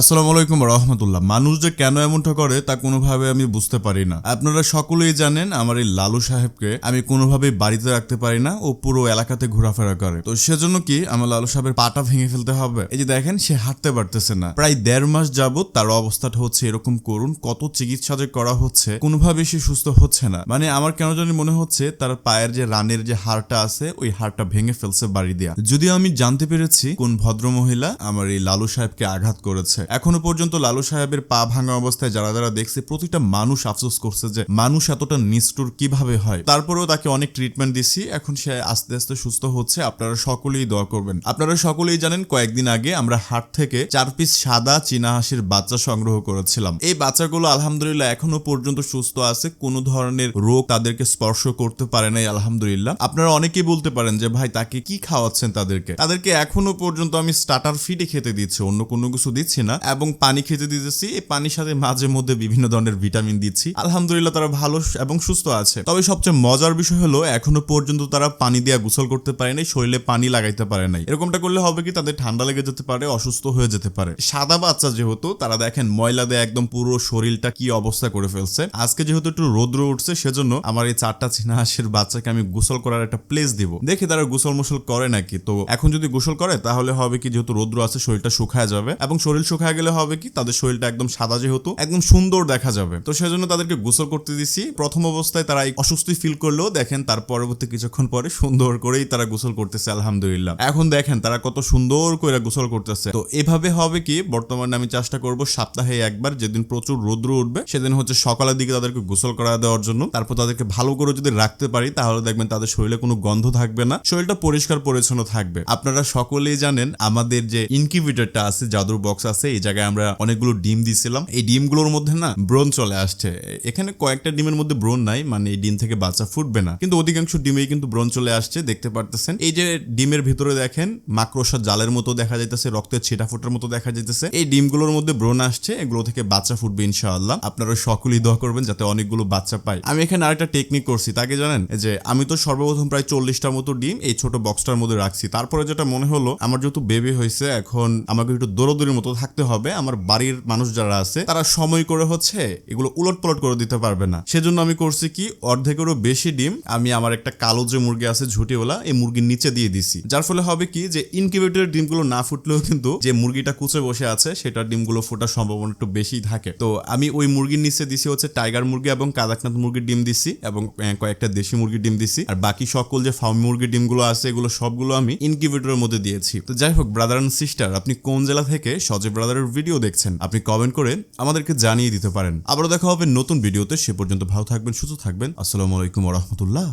আসসালামু আলাইকুম রহমতুল্লাহ। মানুষ যে কেন এমনটা করে, তা কোনোভাবে আমি বুঝতে পারি না। আপনারা সকলেই জানেন, আমার এই লালু সাহেবকে আমি কোনোভাবেই বাড়িতে রাখতে পারি না ও পুরো এলাকাতে ঘোরাফেরা করে। তো সেজন্য কি আমার লালু সাহেবের পাটা ভেঙে ফেলতে হবে? এই যে দেখেন, সে হাঁটতে পারতেছে না। প্রায় দেড় মাস যাবত তার অবস্থাটা হচ্ছে এরকম করুন, কত চিকিৎসা যে করা হচ্ছে কোনোভাবে সে সুস্থ হচ্ছে না। মানে আমার কেন জানি মনে হচ্ছে, তার পায়ের যে রানের যে হাড়টা আছে, ওই হাড়টা ভেঙে ফেলছে বাড়ি দেয়া। যদিও আমি জানতে পেরেছি কোন ভদ্র মহিলা আমার এই লালু সাহেবকে আঘাত করেছে। এখনও পর্যন্ত লালু সাহেবের পা ভাঙা অবস্থায় যারা যারা দেখছে, প্রতিটা মানুষ আফসোস করছে যে মানুষ এতটা নিষ্ঠুর কীভাবে হয়। তারপরেও তাকে অনেক ট্রিটমেন্ট দিছি এখন সে আস্তে আস্তে সুস্থ হচ্ছে। আপনারা সকলেই দোয়া করবেন। আপনারা সকলেই জানেন, কয়েকদিন আগে আমরা হাট থেকে চার পিস সাদা চীনা হাঁসের বাচ্চা সংগ্রহ করেছিলাম। এই বাচ্চাগুলো আলহামদুলিল্লাহ এখনও পর্যন্ত সুস্থ আছে। কোনো ধরনের রোগ তাদেরকে স্পর্শ করতে পারে নাই, আলহামদুলিল্লাহ। আপনারা অনেকেই বলতে পারেন যে, ভাই, তাকে কি খাওয়াচ্ছেন তাদেরকে? তাদেরকে এখনও পর্যন্ত আমি স্টার্টার ফিডে খেতে দিচ্ছি, অন্য কোনো কিছু দিচ্ছি না। এবং পানি খেতে দিতেছি, এই পানির সাথে মাঝে মধ্যে বিভিন্ন ধরনের ভিটামিন দিচ্ছি। আলহামদুলিল্লাহ তারা ভালো এবং সুস্থ আছে। তবে সবচেয়ে মজার বিষয় হলো, এখনও পর্যন্ত তারা পানি দিয়ে গোসল করতে পারে নাই, শরীরে পানি লাগাইতে পারে নাই। এরকমটা করলে হবে কি, তাদের ঠান্ডা লেগে যেতে পারে, অসুস্থ হয়ে যেতে পারে। সাদা বাচ্চা যেহেতু, তারা দেখেন ময়লা দিয়ে একদম পুরো শরীরটা কি অবস্থা করে ফেলছে। আজকে যেহেতু একটু রৌদ্র উঠছে, সেজন্য আমার এই চারটা চীনা হাঁসের বাচ্চাকে আমি গোসল করার একটা প্লেস দিব। দেখি তারা গোসল মোসল করে নাকি? তো এখন যদি গোসল করে, তাহলে হবে কি, যেহেতু রৌদ্র আছে, শরীরটা শুকায় যাবে এবং শরীর শুকায় গেলে হবে কি? তাদের শরীরটা একদম সাদা যেহেতু, একদম সুন্দর দেখা যাবে। তো সেজন্য তাদেরকে গোসল করতে দিছি। প্রথম অবস্থায় তারা অস্বস্তি ফিল করলেও দেখেন তার পরবর্তী কিছুক্ষণ পরে সুন্দর করেই তারা গোসল করতেছে, আলহামদুলিল্লাহ। এখন দেখেন তারা কত সুন্দর করে গোসল করতেছে। তো এভাবে হবে কি? বর্তমানে আমি চেষ্টা করব সপ্তাহে একবার যেদিন প্রচুর রৌদ্র উঠবে, সেদিন হচ্ছে সকালের দিকে তাদেরকে গোসল করা দেওয়ার জন্য। তারপর তাদেরকে ভালো করে যদি রাখতে পারি, তাহলে দেখবেন তাদের শরীরে কোনো গন্ধ থাকবে না, শরীরটা পরিষ্কার পরিচ্ছন্ন থাকবে। আপনারা সকলেই জানেন আমাদের যে ইনকিউবেটরটা আছে, জাদুর বক্স আছে এই জায়গায় আমরা অনেকগুলো ডিম দিছিলাম। এই ডিমগুলোর মধ্যে না ব্রণ চলে আসছে। এখানে কয়েকটা ডিমের মধ্যে ব্রণ নাই মানে এই ডিম থেকে বাচ্চা ফুটবে না। কিন্তু অধিকাংশ ডিমেই কিন্তু ব্রণ চলে আসছে, দেখতে পারতেছেন। এই যে ডিমের ভিতরে দেখেন মাকড়সার জালের মতো দেখা যাইতেছে, রক্তের ছিটা ফোটার মতো দেখা যাইতেছে। এই ডিমগুলোর মধ্যে ব্রণ আসছে, এগুলো থেকে বাচ্চা ফুটবে ইনশাআল্লাহ। আপনারা সকলেই দোয়া করবেন যাতে অনেকগুলো বাচ্চা পায়। আমি এখানে আরেকটা টেকনিক করছি তাকে জানেন? যে আমি তো সর্বপ্রথম প্রায় চল্লিশটার মতো ডিম এই ছোট বক্সটার মধ্যে রাখছি। তারপরে যেটা মনে হলো, আমার যেহেতু বেবি হয়েছে, এখন আমাকে একটু দৌড়দৌড়ির মতো থাকতে হবে। আমার বাড়ির মানুষ যারা আছে, তারা সময় করে হচ্ছে এগুলো উলট পালট করে দিতে পারবে না। সেজন্য আমি করছি কি, অর্ধেকেরও বেশি ডিম আমি আমার একটা কালো যে মুরগি আছে, ঝুটিওয়ালা, এই মুরগির নিচে দিয়ে দিছি। যার ফলে হবে কি যে ইনকিউবেটরের ডিমগুলো না ফুটলেও কিন্তু যে মুরগিটা কুচে বসে আছে, সেটার ডিমগুলো ফোটার সম্ভাবনা একটু বেশি থাকে। তো আমি ওই মুরগির নিচে দিছি হচ্ছে টাইগার মুরগি এবং কাদাকনাথ মুরগির ডিম দিছি এবং কয়েকটা দেশি মুরগির ডিম দিছি। আর বাকি সকল যে ফার্ম মুরগির ডিমগুলো আছে, এগুলো সবগুলো আমি ইনকিউবেটরের মধ্যে দিয়েছি। তো যাই হোক ব্রাদার অ্যান্ড সিস্টার আপনি কোন জেলা থেকে সজীব ব্রাদারের ভিডিও দেখছেন, আপনি কমেন্ট করে আমাদেরকে জানিয়ে দিতে পারেন। আবারও দেখা হবে নতুন ভিডিওতে, সে পর্যন্ত ভালো থাকবেন, সুস্থ থাকবেন। আসসালামু আলাইকুম রহমতুল্লাহ।